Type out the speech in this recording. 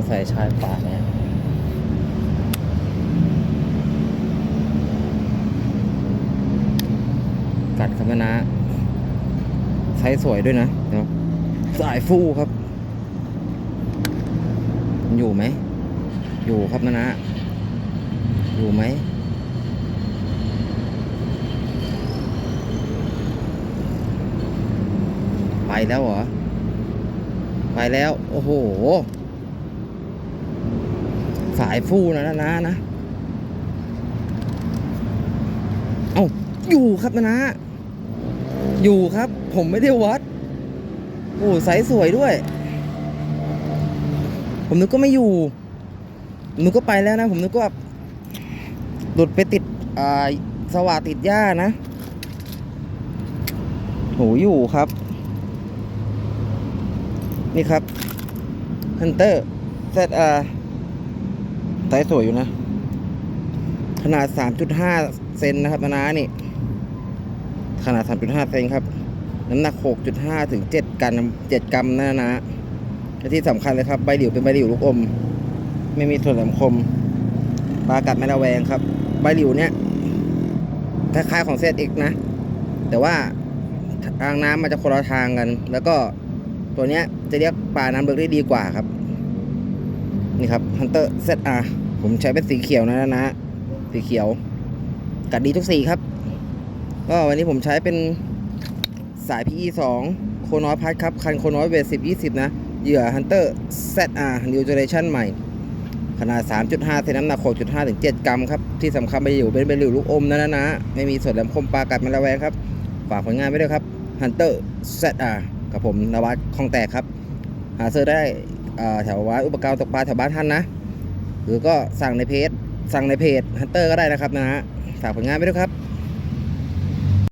งสัยชายป่าเนี่ยกัดครับนะนะไซส์สวยด้วยนะเดี๋ยวสายฟูครับมันอยู่ไหม อยู่ครับนะนะ อยู่ไหมไปแล้วเหรอ ไปแล้ว โอ้โห สายฟูนะนะนะนะเอ้าอยู่ครับนะนะ อยู่ครับ ผมไม่ได้วัดโอ้สายสวยด้วย ผมนึกก็ไม่อยู่ผมนึกก็ไปแล้วนะ ผมนึกว่าหลุดไปติดอ่าสว่าติดหญ้านะโหอยู่ครับ นี่ครับฮันเตอร์ ZR ไซส์สวยอยู่นะ ขนาด 3.5 เซนนะครับนะนะนี่ ขนาด 3.5 เซนครับ น้ำหนัก 6.5 ถึง 7กรัม7กรัมนะนะและที่สำคัญเลยครับ ใบหลิวเป็นใบหลิวลูกอม ไม่มีส่วนแหลมคม ปลากัดไม่ระแวงครับ ใบหลิวเนี้ยคล้ายๆของเซตเอกนะ แต่ว่าทางน้ำมันจะคนละทางกัน แล้วก็ตัวเนี้ยจะเรียกปลาน้ำลึกได้ดีกว่าครับ นี่ครับ Hunter ZR ผมใช้เป็นสีเขียวนะนะนะ สีเขียว กัดดีทุกสีครับ ก็วันนี้ผมใช้เป็นสาย PE 2 โคน้อยพัดครับ คันโคน้อยเวท10 20นะ เหยื่อ Hunter ZR New Generation ใหม่ ขนาด 3.5เซนน้ำหนัก6.5ถึง7กรัมครับ ที่สำคัญไปอยู่เป็นใบหลิวลูกอมนะนะนะ ไม่มีส่วนแหลมคมปลากัดมันระแวงครับ ฝากผลงานไว้ด้วยครับ Hunter ZR กับผมนวัดคลองแตกครับ หาซื้อได้แถววัดอุปกรณ์ตกปลาแถวบ้านท่านนะ หรือก็สั่งในเพจสั่งในเพจ Hunter ก็ได้นะครับนะฮะฝากผลงานไปด้วยครับ